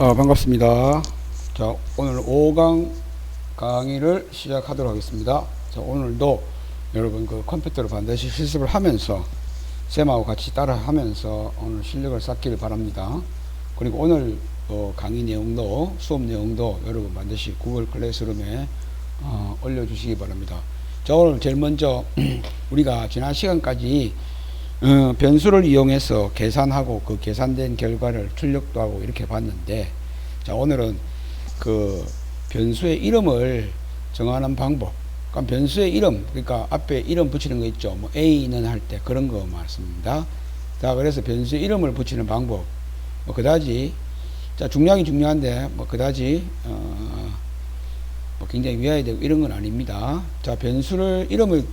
어, 반갑습니다. 자, 오늘 5강 강의를 시작하도록 하겠습니다. 자, 오늘도 여러분 그 컴퓨터로 반드시 실습을 하면서 쌤하고 같이 따라 하면서 오늘 실력을 쌓기를 바랍니다. 그리고 오늘 어, 강의 내용도 수업 내용도 여러분 반드시 구글 클래스룸에 어, 올려주시기 바랍니다. 자, 오늘 제일 먼저 우리가 지난 시간까지 어, 변수를 이용해서 계산하고 그 계산된 결과를 출력도 하고 이렇게 봤는데 자 오늘은 그 변수의 이름을 정하는 방법. 그러니까 변수의 이름 그러니까 앞에 이름 붙이는 거 있죠? 뭐 a는 할 때 그런 거 말씀입니다. 자 그래서 변수의 이름을 붙이는 방법. 뭐 그다지 자 중량이 중요한데 뭐 그다지 어, 뭐 굉장히 위해야 되고 이런 건 아닙니다. 자 변수를 이름을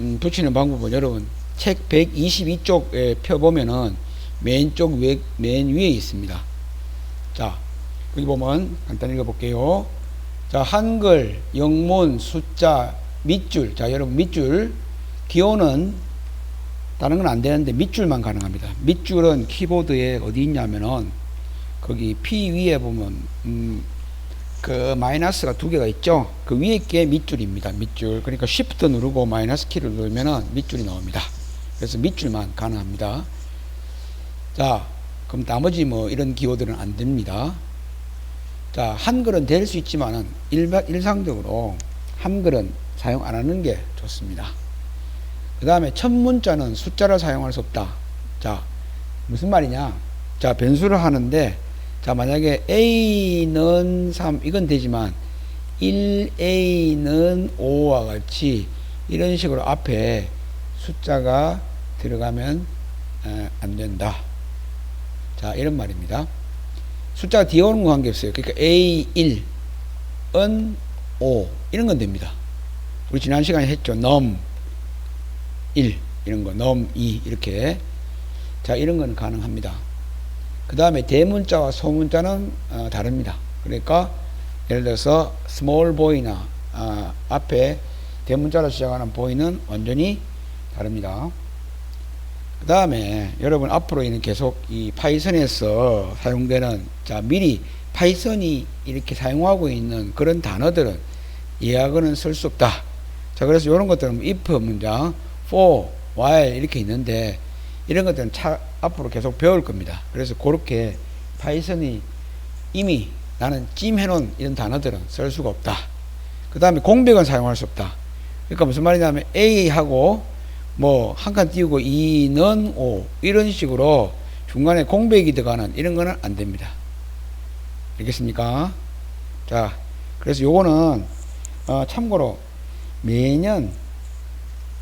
음, 붙이는 방법은 여러분 책 122쪽에 펴보면은 맨쪽 위에, 맨 위에 있습니다. 자, 여기 보면 간단히 읽어볼게요. 자, 한글, 영문, 숫자, 밑줄. 자, 여러분 밑줄. 기호는 다른 건 안 되는데 밑줄만 가능합니다. 밑줄은 키보드에 어디 있냐면은 거기 P 위에 보면 음, 그 마이너스가 두 개가 있죠. 그 위에 게 밑줄입니다. 밑줄. 그러니까 Shift 누르고 마이너스 키를 누르면은 밑줄이 나옵니다. 그래서 밑줄만 가능합니다. 자, 그럼 나머지 뭐 이런 기호들은 안 됩니다. 자, 한글은 될 수 있지만은 일반, 일상적으로 한글은 사용 안 하는 게 좋습니다. 그 다음에 첫 문자는 숫자를 사용할 수 없다. 자, 무슨 말이냐? 자, 변수를 하는데, 자, 만약에 A는 3, 이건 되지만, 1A는 5와 같이 이런 식으로 앞에 숫자가 들어가면 에, 안 된다. 자, 이런 말입니다. 숫자가 뒤에 오는 거 관계없어요. 그러니까 A1, 은 5 이런 건 됩니다. 우리 지난 시간에 했죠. 넘 1 이런 거, 넘 2 이렇게 자 이런 건 가능합니다. 그 다음에 대문자와 소문자는 어, 다릅니다. 그러니까 예를 들어서 small boy나 아, 앞에 대문자로 시작하는 boy는 완전히 다릅니다. 그 다음에 여러분 앞으로는 계속 이 파이썬에서 사용되는 자 미리 파이썬이 이렇게 사용하고 있는 그런 단어들은 예약어는 쓸수 없다. 자 그래서 이런 것들은 if 문장, for, while 이렇게 있는데 이런 것들은 차, 앞으로 계속 배울 겁니다. 그래서 그렇게 파이썬이 이미 나는 찜해놓은 이런 단어들은 쓸 수가 없다. 그 다음에 공백은 사용할 수 없다. 그러니까 무슨 말이냐면 A하고 뭐 한 칸 띄우고 2는 5 이런 식으로 중간에 공백이 들어가는 이런 거는 안 됩니다. 알겠습니까? 자, 그래서 요거는 어, 참고로 매년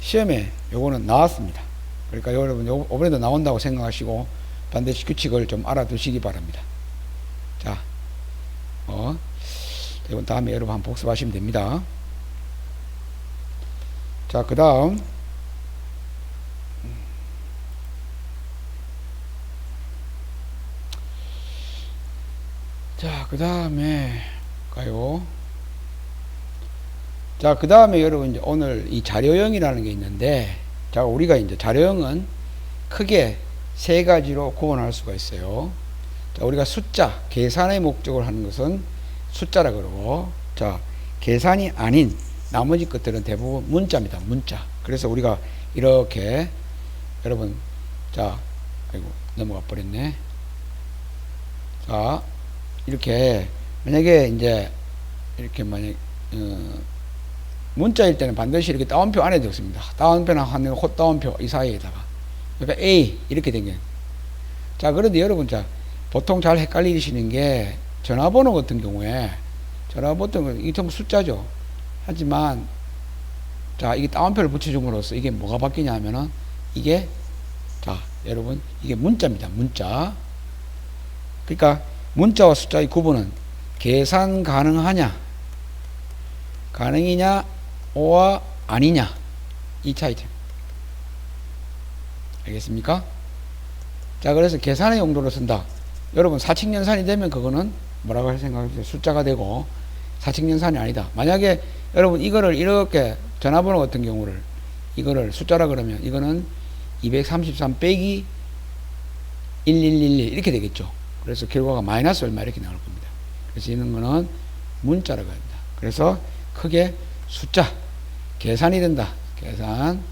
시험에 요거는 나왔습니다. 그러니까 여러분 요, 이번에도 나온다고 생각하시고 반드시 규칙을 좀 알아두시기 바랍니다. 자, 어, 이번 다음에 여러분 한번 복습하시면 됩니다. 자, 그 다음 자, 그 다음에 가요. 자, 그 다음에 여러분 이제 오늘 이 자료형이라는 게 있는데, 자, 우리가 이제 자료형은 크게 세 가지로 구분할 수가 있어요. 자, 우리가 숫자, 계산의 목적을 하는 것은 숫자라 그러고, 자, 계산이 아닌 나머지 것들은 대부분 문자입니다. 문자. 그래서 우리가 이렇게 여러분, 자, 아이고, 넘어가 버렸네. 자, 이렇게 만약에 이제 이렇게 만약 어, 문자일 때는 반드시 이렇게 따옴표 안에 들었습니다. 따옴표나 하는 호 따옴표 이 사이에다가 그러니까 A 이렇게 된 게. 자 그런데 여러분 자 보통 잘 헷갈리시는 게 전화번호 같은 경우에 전화번호 이게 전부 숫자죠. 하지만 자 이게 따옴표를 붙여줌으로써 이게 뭐가 바뀌냐 하면은 이게 자 여러분 이게 문자입니다. 문자. 그러니까 문자와 숫자의 구분은 계산 가능하냐, 가능이냐, 오와 아니냐, 이 차이점. 알겠습니까? 자, 그래서 계산의 용도로 쓴다. 여러분, 사칙연산이 되면 그거는 뭐라고 할 생각하세요? 숫자가 되고, 사칙연산이 아니다. 만약에 여러분 이거를 이렇게 전화번호 같은 경우를 이거를 숫자라 그러면 이거는 233 빼기 1111 이렇게 되겠죠. 그래서 결과가 마이너스 얼마 이렇게 나올 겁니다. 그래서 이런 거는 문자라고 합니다. 그래서 크게 숫자 계산이 된다. 계산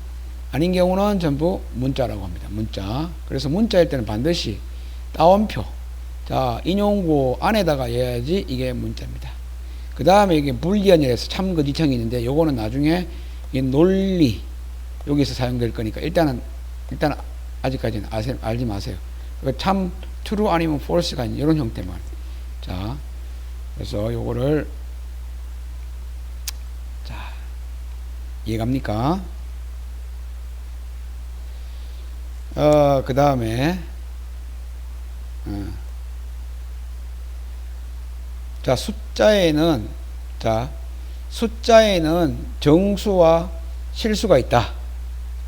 아닌 경우는 전부 문자라고 합니다. 문자. 그래서 문자일 때는 반드시 따옴표. 자, 인용구 안에다가 해야지 이게 문자입니다. 그 다음에 이게 불리언이라서 참거지청이 있는데 요거는 나중에 이 논리 여기서 사용될 거니까 일단은 일단 아직까지는 아세, 알지 마세요. 그러니까 참 true 아니면 false가 아닌 이런 형태만. 자, 그래서 요거를 자 이해갑니까? 어, 그 다음에 어. 자 숫자에는 자 숫자에는 정수와 실수가 있다.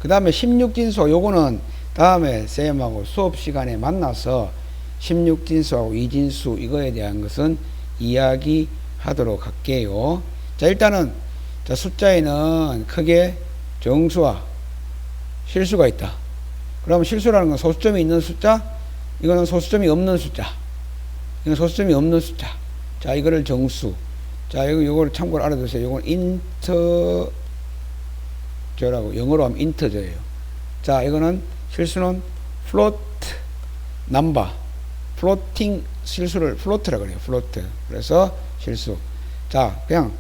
그 다음에 16진수 요거는 다음에 쌤하고 수업 시간에 만나서 16진수하고 이진수 이거에 대한 것은 이야기하도록 할게요. 자 일단은 자 숫자에는 크게 정수와 실수가 있다. 그러면 실수라는 건 소수점이 있는 숫자, 이거는 소수점이 없는 숫자. 이건 소수점이 없는 숫자. 자, 이거를 정수. 자, 이거, 이거를 참고로 알아두세요. 이건 인터저라고, 영어로 하면 인터저예요. 자, 이거는 실수는 float number. Floating 실수를 float라고 그래요. float. 그래서 실수. 자, 그냥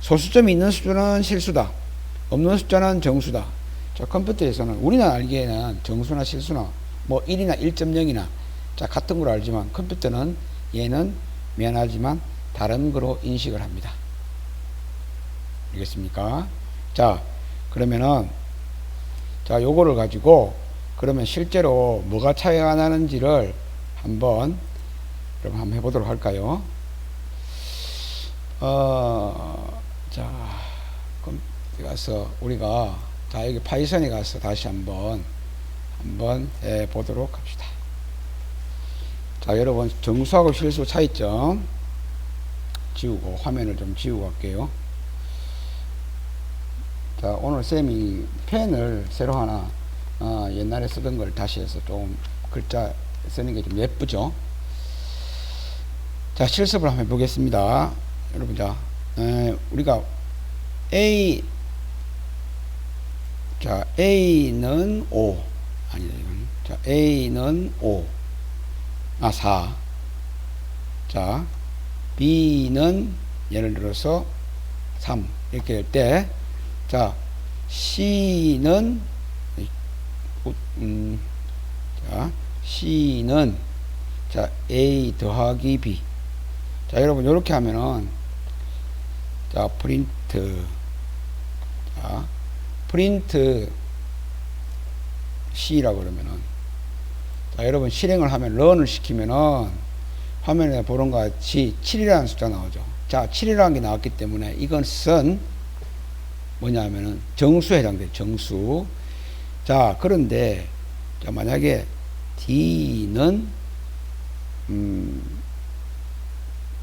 소수점이 있는 숫자는 실수다. 없는 숫자는 정수다. 자, 컴퓨터에서는 우리는 알기에는 정수나 실수나 뭐 1이나 1.0이나 자, 같은 걸 알지만 컴퓨터는 얘는 미안하지만 다른 거로 인식을 합니다. 알겠습니까? 자, 그러면은 자, 요거를 가지고 그러면 실제로 뭐가 차이가 나는지를 한번 그럼 한번 해보도록 할까요? 어, 자, 그럼 가서 우리가 자, 여기 파이썬에 가서 다시 한번 한번 해 보도록 합시다. 자, 여러분 정수하고 실수 차이점 지우고 화면을 좀 지우고 갈게요. 자, 오늘 쌤이 펜을 새로 하나 어, 옛날에 쓰던 걸 다시 해서 좀 글자 쓰는 게 좀 예쁘죠. 자, 실습을 한번 해보겠습니다. 여러분, 자, 에, 우리가 A 자, A는 5. 아니다, 이건. 자, A는 5. 아, 4. 자, B는 예를 들어서 3. 이렇게 될 때, 자, C는, 음, 자, C는, 자, A 더하기 B. 자, 여러분, 이렇게 하면은, 자, 프린트. 자, 프린트 C라고 그러면은 자, 여러분 실행을 하면 런을 시키면은 화면에 보는 것 같이 7이라는 숫자 나오죠. 자, 7이라는 게 나왔기 때문에 이것은 뭐냐면은 정수에 해당돼요. 정수. 자, 그런데 자, 만약에 D는 음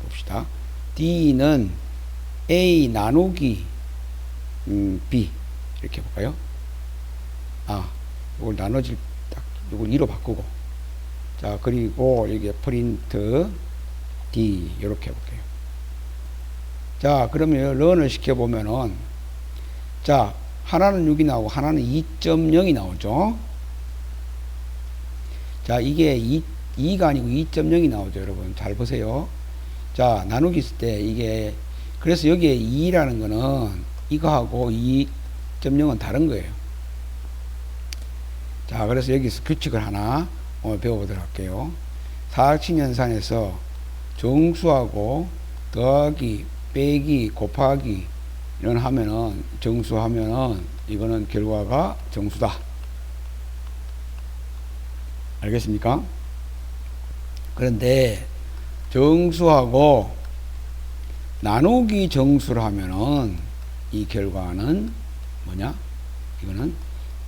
봅시다. D는 A 나누기 음, B 이렇게 해볼까요? 아, 이걸 나눠질 딱 이걸 2로 바꾸고 자 그리고 여기 프린트 D 이렇게 해볼게요. 자 그러면 런을 시켜 보면은 자 하나는 6이 나오고 하나는 2.0이 나오죠. 자 이게 2, 2가 아니고 2.0이 나오죠 여러분 잘 보세요. 자 나누기 있을 때 이게 그래서 여기에 2라는 거는 이거하고 2.0은 다른 거예요. 자, 그래서 여기서 규칙을 하나 오늘 배워보도록 할게요. 사각칙연산에서 정수하고 더하기, 빼기, 곱하기 이런 하면은 정수하면은 이거는 결과가 정수다. 알겠습니까? 그런데 정수하고 나누기 정수를 하면은 이 결과는 뭐냐? 이거는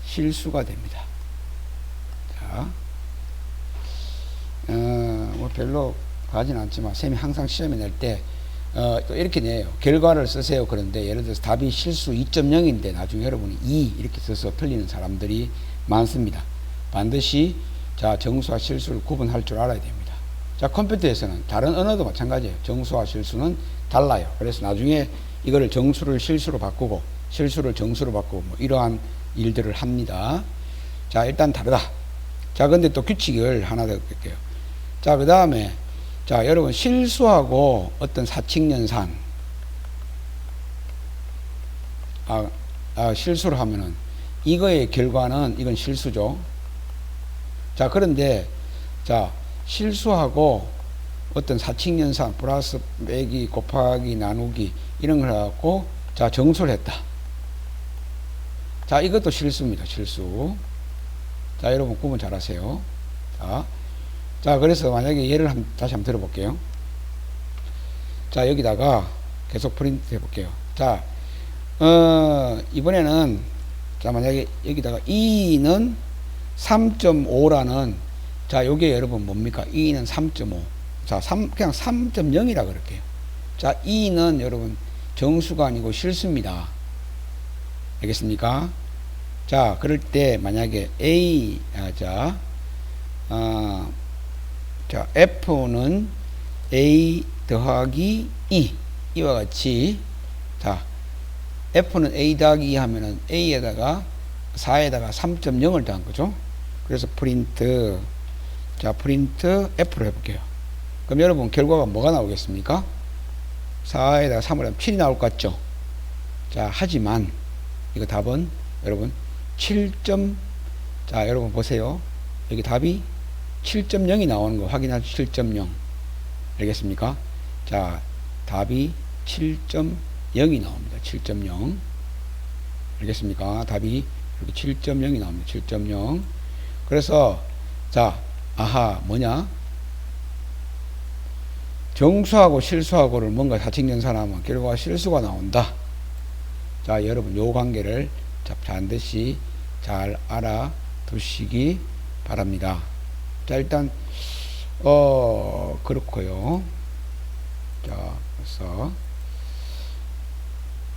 실수가 됩니다. 자, 어, 뭐 별로 가진 않지만 쌤이 항상 시험에 낼 때, 어, 또 이렇게 내요. 결과를 쓰세요. 그런데 예를 들어서 답이 실수 2.0인데 나중에 여러분이 2 이렇게 써서 틀리는 사람들이 많습니다. 반드시 자, 정수와 실수를 구분할 줄 알아야 됩니다. 자, 컴퓨터에서는 다른 언어도 마찬가지예요. 정수와 실수는 달라요. 그래서 나중에 이거를 정수를 실수로 바꾸고 실수를 정수로 바꾸고 뭐 이러한 일들을 합니다. 자, 일단 다르다. 자, 근데 또 규칙을 하나 더 볼게요. 자, 그 다음에 자, 여러분 실수하고 어떤 사칙연산 아, 아, 실수를 하면은 이거의 결과는 이건 실수죠. 자, 그런데 자, 실수하고 어떤 사칙 연산 플러스 빼기 곱하기 나누기 이런 걸 해갖고 자, 정수를 했다. 자, 이것도 실수입니다. 실수. 자, 여러분 구분 잘 하세요. 자, 자, 그래서 만약에 예를 한, 다시 한번 들어볼게요. 자, 여기다가 계속 프린트 해볼게요. 자, 어, 이번에는, 자, 만약에 여기다가 2는 3.5라는, 자, 요게 여러분 뭡니까? 2는 3.5. 자, 3, 그냥 3.0이라 그럴게요. 자, 2는 여러분 정수가 아니고 실수입니다. 알겠습니까? 자, 그럴 때 만약에 A, 아, 자, 아, 자, F는 A 더하기 2. 이와 같이, 자, F는 A 더하기 2 하면은 A에다가 4에다가 3.0을 더한 거죠. 그래서 프린트, 자, 프린트 F로 해볼게요. 그럼 여러분 결과가 뭐가 나오겠습니까? 4에다가 3을 하면 7이 나올 것 같죠? 자, 하지만 이거 답은 여러분 7. 자, 여러분 보세요. 여기 답이 7.0이 나오는 거 확인하죠. 7.0. 알겠습니까? 자, 답이 7.0이 나옵니다. 7.0. 알겠습니까? 답이 이렇게 7.0이 나옵니다. 7.0. 그래서 자, 아하, 뭐냐? 정수하고 실수하고를 뭔가 사칙연산하면 결과가 실수가 나온다. 자, 여러분 요 관계를 자, 반드시 잘 알아두시기 바랍니다. 자, 일단 어 그렇고요. 자, 그래서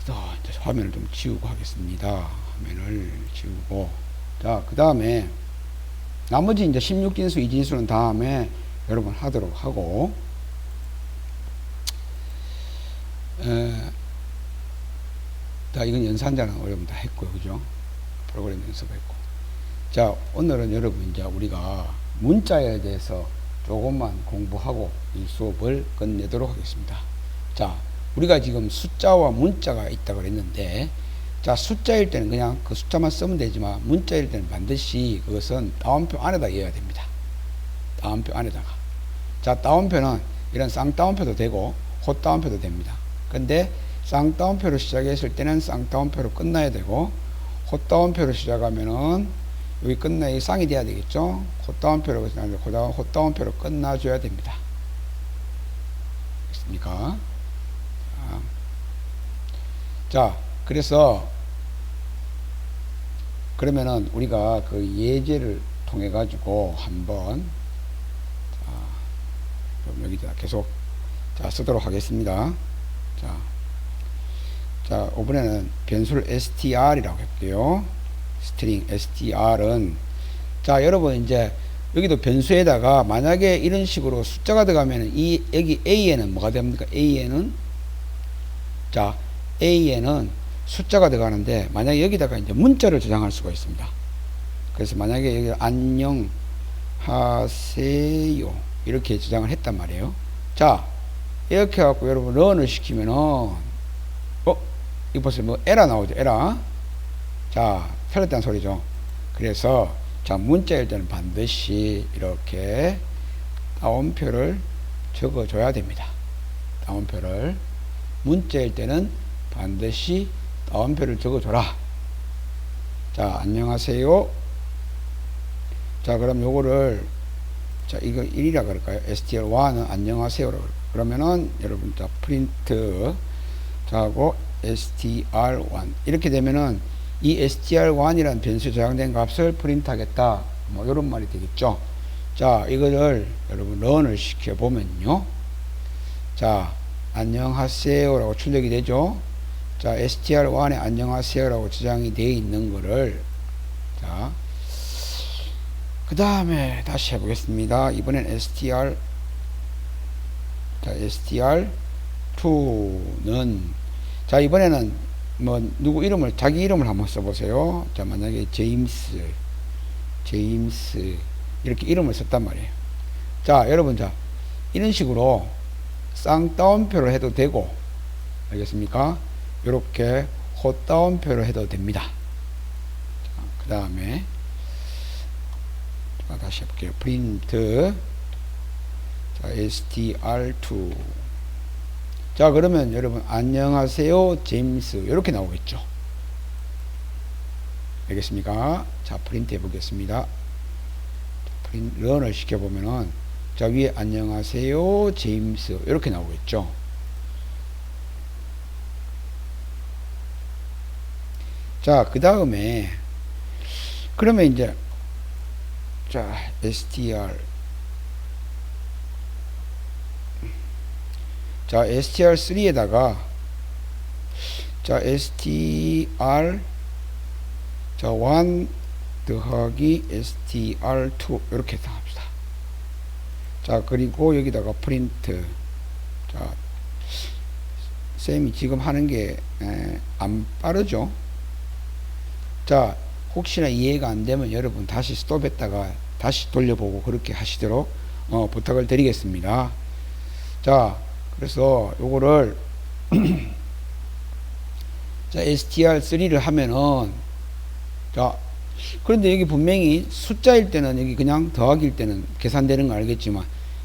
또 이제 화면을 좀 지우고 하겠습니다. 화면을 지우고 자, 그 다음에 나머지 이제 16진수, 이진수는 다음에 여러분 하도록 하고 에, 자, 이건 연산자는 여러분 다 했고요. 그죠? 프로그램 연습했고. 자, 오늘은 여러분 이제 우리가 문자에 대해서 조금만 공부하고 이 수업을 끝내도록 하겠습니다. 자, 우리가 지금 숫자와 문자가 있다고 그랬는데, 자, 숫자일 때는 그냥 그 숫자만 쓰면 되지만, 문자일 때는 반드시 그것은 따옴표 안에다 이어야 됩니다. 따옴표 안에다가. 자, 따옴표는 이런 쌍따옴표도 되고, 헛따옴표도 됩니다. 근데 쌍따옴표로 시작했을 때는 쌍따옴표로 끝나야 되고, 헛따옴표로 시작하면은 여기 끝나 이 쌍이 돼야 되겠죠. 헛다운표로 그다음 헛다운표로 끝나줘야 됩니다. 됐습니까? 자, 그래서 그러면은 우리가 그 예제를 통해 가지고 한번 자, 여기다 계속 자 쓰도록 하겠습니다. 자, 자 이번에는 변수를 str이라고 할게요. 스트링 str은 자 여러분 이제 여기도 변수에다가 만약에 이런 식으로 숫자가 들어가면 이 여기 a에는 뭐가 됩니까 a에는 자 a에는 숫자가 들어가는데 만약에 여기다가 이제 문자를 저장할 수가 있습니다. 그래서 만약에 여기 안녕하세요 이렇게 저장을 했단 말이에요. 자 이렇게 해갖고 여러분 런을 시키면은 어? 이거 보세요 뭐 에라 나오죠 에라? 자 틀렸다는 소리죠. 그래서 자 문자일 때는 반드시 이렇게 따옴표를 적어줘야 됩니다. 따옴표를. 문자일 때는 반드시 따옴표를 적어줘라. 자 안녕하세요. 자 그럼 요거를 자 이거 1이라 그럴까요? str1은 안녕하세요라고 그러면은 여러분 자 프린트 자하고 str1 이렇게 되면은 이 str1이라는 변수에 저장된 값을 프린트하겠다. 뭐 이런 말이 되겠죠. 자, 이거를 여러분 런을 시켜 보면요. 자, 안녕하세요 라고 출력이 되죠. 자, str1에 안녕하세요라고 저장이 되어 있는 거를 자, 그 다음에 다시 해보겠습니다. 이번엔 str 자, str2는 자, 이번에는 뭐 누구 이름을 자기 이름을 한번 써 보세요. 자, 만약에 제임스 제임스 이렇게 이름을 썼단 말이에요. 자, 여러분 자, 이런 식으로 쌍따옴표를 해도 되고 알겠습니까? 이렇게 호따옴표를 해도 됩니다. 그 다음에 다시 해볼게요. 자, str2 자 그러면 여러분 안녕하세요 제임스 이렇게 나오겠죠. 알겠습니까? 자 프린트 해보겠습니다. 런을 시켜보면은 자 위에 안녕하세요 제임스 이렇게 나오겠죠. 자, 그 다음에, 그러면 이제, 자, str. 자, str3에다가, 자, str, 자, 1 더하기 str2, 이렇게 해서 합시다. 자, 그리고 여기다가 프린트. 자, 쌤이 지금 하는 게 안 빠르죠? 자, 혹시나 이해가 안 되면 여러분 다시 스톱했다가 다시 돌려보고 그렇게 하시도록 어, 부탁을 드리겠습니다. 자, 그래서 요거를 자, str3를 하면은 자, 그런데 여기 분명히 숫자일 때는 여기 그냥 더하기일 때는 계산되는 거 알겠지만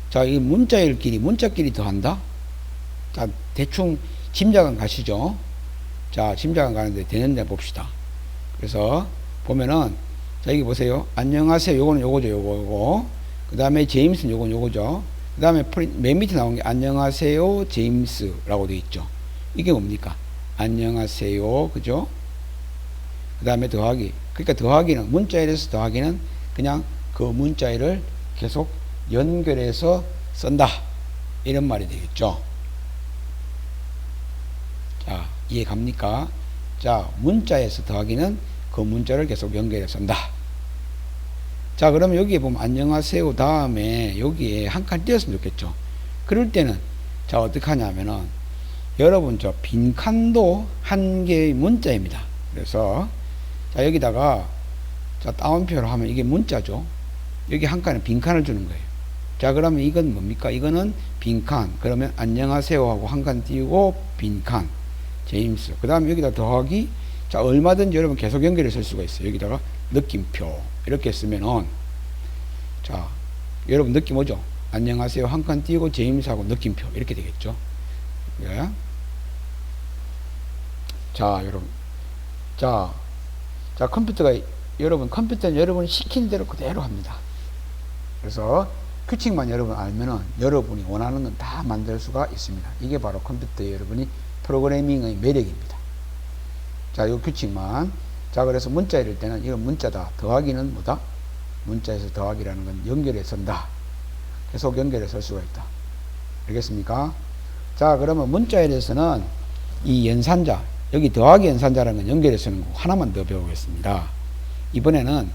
자, 이 문자일끼리 문자끼리 더한다? 자, 대충 짐작은 가시죠? 자, 짐작은 가는데 되는데 봅시다. 그래서 보면은 자 여기 보세요. 안녕하세요. 요거는 요거죠. 요거 요거. 그다음에 제임스는 요건 요거죠. 그다음에 맨 밑에 나온 게 안녕하세요. 제임스라고 되어 있죠. 이게 뭡니까? 안녕하세요. 그죠? 그다음에 더하기. 그러니까 더하기는 문자일에서 더하기는 그냥 그 문자일을 계속 연결해서 쓴다. 이런 말이 되겠죠. 자, 이해 갑니까? 자, 문자에서 더하기는 그 문자를 계속 연결해서 한다. 자, 그러면 여기에 보면 안녕하세요 다음에 여기에 한 칸 띄었으면 좋겠죠. 그럴 때는 자, 어떻게 하냐면은 여러분 저 빈칸도 한 개의 문자입니다. 그래서 자, 여기다가 자, 따옴표로 하면 이게 문자죠. 여기 한 칸에 빈칸을 주는 거예요. 자, 그러면 이건 뭡니까? 이거는 빈칸. 그러면 안녕하세요 하고 한 칸 띄우고 빈칸. 제임스. 그 다음에 여기다 더하기. 자, 얼마든지 여러분 계속 연결해 쓸 수가 있어요. 여기다가 느낌표. 이렇게 쓰면은, 자, 여러분 느낌 오죠? 안녕하세요. 한 칸 띄우고 제임스하고 느낌표. 이렇게 되겠죠? 예. 자, 여러분. 자, 자, 컴퓨터가, 여러분, 컴퓨터는 여러분 시킨 대로 그대로 합니다. 그래서 규칙만 여러분 알면은 여러분이 원하는 건 다 만들 수가 있습니다. 이게 바로 컴퓨터 여러분이 프로그래밍의 매력입니다. 자, 이 규칙만. 자, 그래서 문자일 때는 이건 문자다. 더하기는 뭐다? 문자에서 더하기라는 건 연결해 선다. 계속 연결해 설 수가 있다. 알겠습니까? 자, 그러면 문자일에서는 이 연산자, 여기 더하기 연산자라는 건 연결해 쓰는 거 하나만 더 배우겠습니다. 이번에는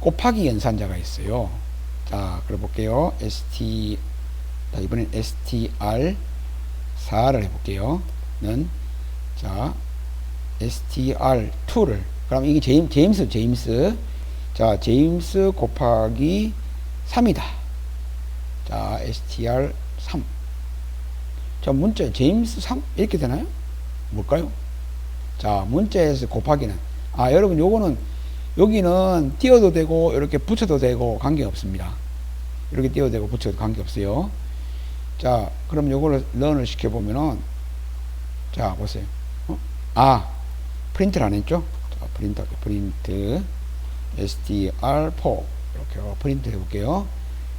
곱하기 연산자가 있어요. 자, 그래 볼게요. st, 자, 이번엔 str 4를 해볼게요. 는, 자, str2를, 그럼 이게 제임, 제임스, 제임스. 자, 제임스 곱하기 3이다. 자, str3. 자, 문자, 제임스 3? 이렇게 되나요? 뭘까요? 자, 문자에서 곱하기는. 아, 여러분, 요거는, 여기는 띄어도 되고, 이렇게 붙여도 되고, 관계없습니다. 이렇게 띄어도 되고, 붙여도 관계없어요. 자, 그럼 요거를 런을 시켜보면은, 자, 보세요. 어? 아, 프린트를 안 했죠? 자, 프린트, 프린트, str4. 이렇게 프린트 해볼게요.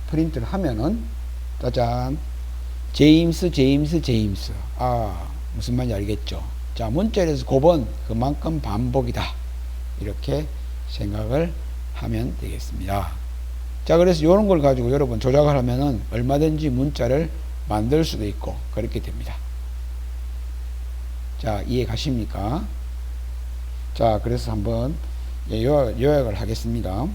프린트를 하면은, 짜잔. 제임스, 제임스, 제임스. 아, 무슨 말인지 알겠죠? 자, 문자에서 곱은 그만큼 반복이다. 이렇게 생각을 하면 되겠습니다. 자, 그래서 이런 걸 가지고 여러분 조작을 하면은 얼마든지 문자를 만들 수도 있고 그렇게 됩니다. 자, 이해 가십니까? 자, 그래서 한번 예, 요약, 요약을 하겠습니다.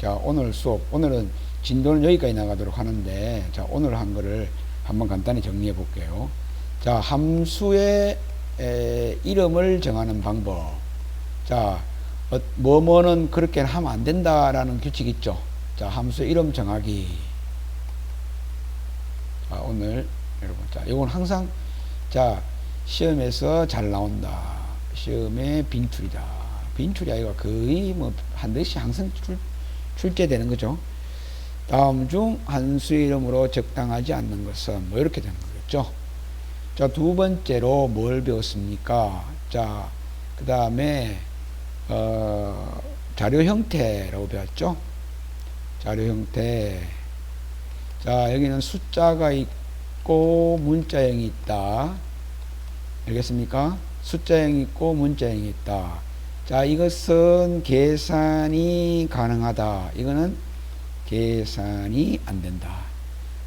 자, 오늘 수업, 오늘은 진도는 여기까지 나가도록 하는데, 자, 오늘 한 거를 한번 간단히 정리해 볼게요. 자, 함수의 에, 이름을 정하는 방법. 자, 어, 뭐뭐는 그렇게 하면 안 된다라는 규칙 있죠. 자, 함수 이름 정하기. 자, 오늘 여러분, 자, 이건 항상 자 시험에서 잘 나온다. 시험에 빈툴이다. 빈툴이 아이가 거의 뭐한 대씩 항상 출, 출제되는 거죠. 다음 중 한 수 이름으로 적당하지 않는 것은 뭐 이렇게 되는 거겠죠. 자, 두 번째로 뭘 배웠습니까? 자, 그 다음에, 어, 자료 형태라고 배웠죠? 자료 형태. 자, 여기는 숫자가 있고 문자형이 있다. 알겠습니까? 숫자형이 있고 문자형이 있다. 자, 이것은 계산이 가능하다. 이거는 계산이 안 된다.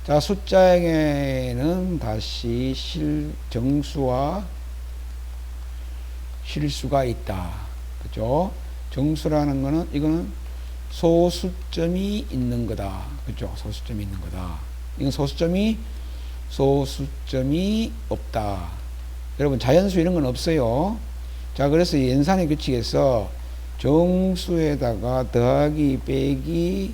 자, 숫자에게는 다시 실, 정수와 실수가 있다. 그죠? 정수라는 거는, 이거는 소수점이 있는 거다. 그죠? 소수점이 있는 거다. 이건 소수점이, 소수점이 없다. 여러분, 자연수 이런 건 없어요. 자, 그래서 연산의 규칙에서 정수에다가 더하기, 빼기,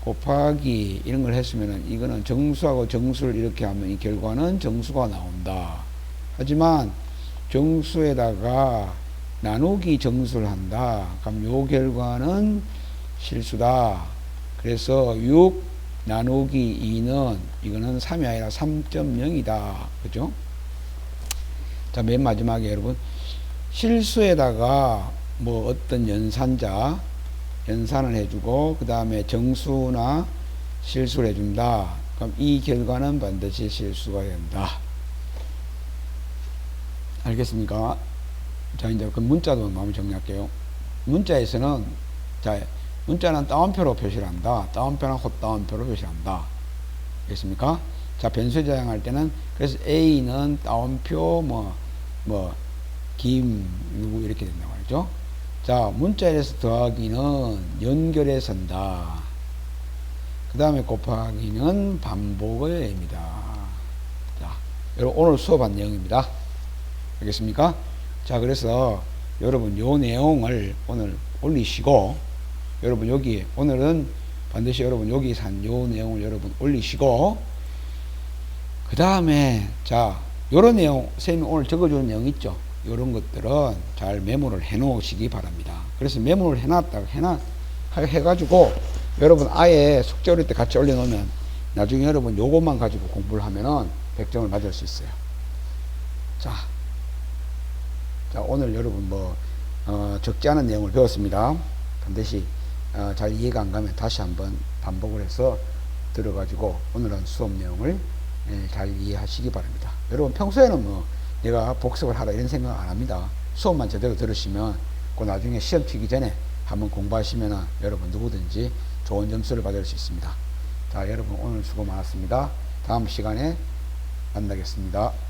곱하기 이런 걸 했으면은 이거는 정수하고 정수를 이렇게 하면 이 결과는 정수가 나온다. 하지만 정수에다가 나누기 정수를 한다. 그럼 요 결과는 실수다. 그래서 6 나누기 2는 이거는 3이 아니라 3.0이다. 그죠? 자, 맨 마지막에 여러분 실수에다가 뭐 어떤 연산자 연산을 해주고 그 다음에 정수나 실수를 해준다. 그럼 이 결과는 반드시 실수가 된다. 알겠습니까? 자 이제 그 문자도 마음을 정리할게요. 문자에서는 자 문자는 따옴표로 표시를 한다. 따옴표나 헛따옴표로 표시한다. 알겠습니까? 자 변수 저장할 때는 그래서 A는 따옴표 뭐 뭐김 누구 이렇게 된다고 말이죠. 자, 문자에서 더하기는 연결해서 한다. 그 다음에 곱하기는 반복을 냅니다. 자, 여러분 오늘 수업한 내용입니다. 알겠습니까? 자, 그래서 여러분 요 내용을 오늘 올리시고 여러분 여기 오늘은 반드시 여러분 여기 산요 내용을 여러분 올리시고 그 다음에 자 요런 내용 쌤이 오늘 적어주는 내용 있죠. 이런 것들은 잘 메모를 해 놓으시기 바랍니다. 그래서 메모를 해 놨다가 해놔, 해가지고 여러분 아예 숙제 올릴 때 같이 올려 놓으면 나중에 여러분 요것만 가지고 공부를 하면은 100점을 맞을 수 있어요. 자, 자 오늘 여러분 뭐 어, 적지 않은 내용을 배웠습니다. 반드시 어, 잘 이해가 안 가면 다시 한번 반복을 해서 들어가지고 오늘은 수업 내용을 예, 잘 이해하시기 바랍니다. 여러분 평소에는 뭐 내가 복습을 하라 이런 생각 안 합니다. 수업만 제대로 들으시면 그 나중에 시험 치기 전에 한번 공부하시면 여러분 누구든지 좋은 점수를 받을 수 있습니다. 자, 여러분 오늘 수고 많았습니다. 다음 시간에 만나겠습니다.